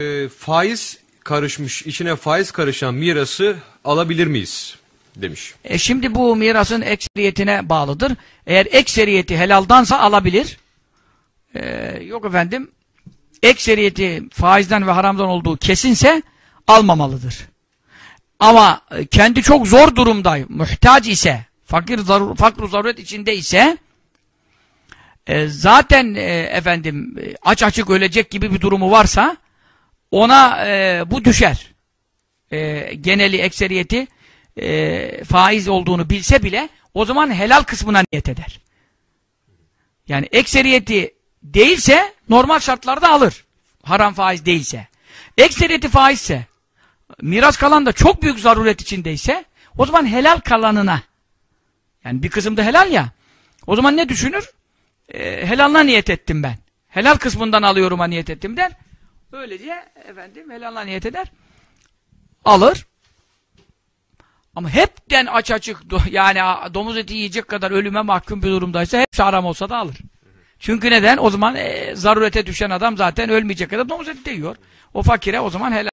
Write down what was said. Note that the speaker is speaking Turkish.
e, faiz karışmış, içine faiz karışan mirası alabilir miyiz? Demiş. E şimdi bu mirasın ekseriyetine bağlıdır. Eğer ekseriyeti helaldansa alabilir. E, yok efendim, ekseriyeti faizden ve haramdan olduğu kesinse almamalıdır. Ama e, kendi çok zor durumda, muhtaç ise, fakir zarur, fakr zaruret içinde ise e, zaten e, efendim e, aç açık ölecek gibi bir durumu varsa ona e, bu düşer. E, geneli, ekseriyeti e, faiz olduğunu bilse bile o zaman helal kısmına niyet eder. Yani ekseriyeti değilse normal şartlarda alır. Haram faiz değilse. Ekseriyeti faizse miras kalan da çok büyük zaruret içindeyse o zaman helal kalanına yani bir kısım da helal ya o zaman ne düşünür? E, helalına niyet ettim ben. Helal kısmından alıyorum'a niyet ettim der. Böylece efendim helalına niyet eder. Alır. Ama hepten aç açık yani domuz eti yiyecek kadar ölüme mahkum bir durumdaysa hepsi haram olsa da alır. Çünkü neden? O zaman e, zarurete düşen adam zaten ölmeyecek kadar domuz eti de yiyor. O fakire o zaman helal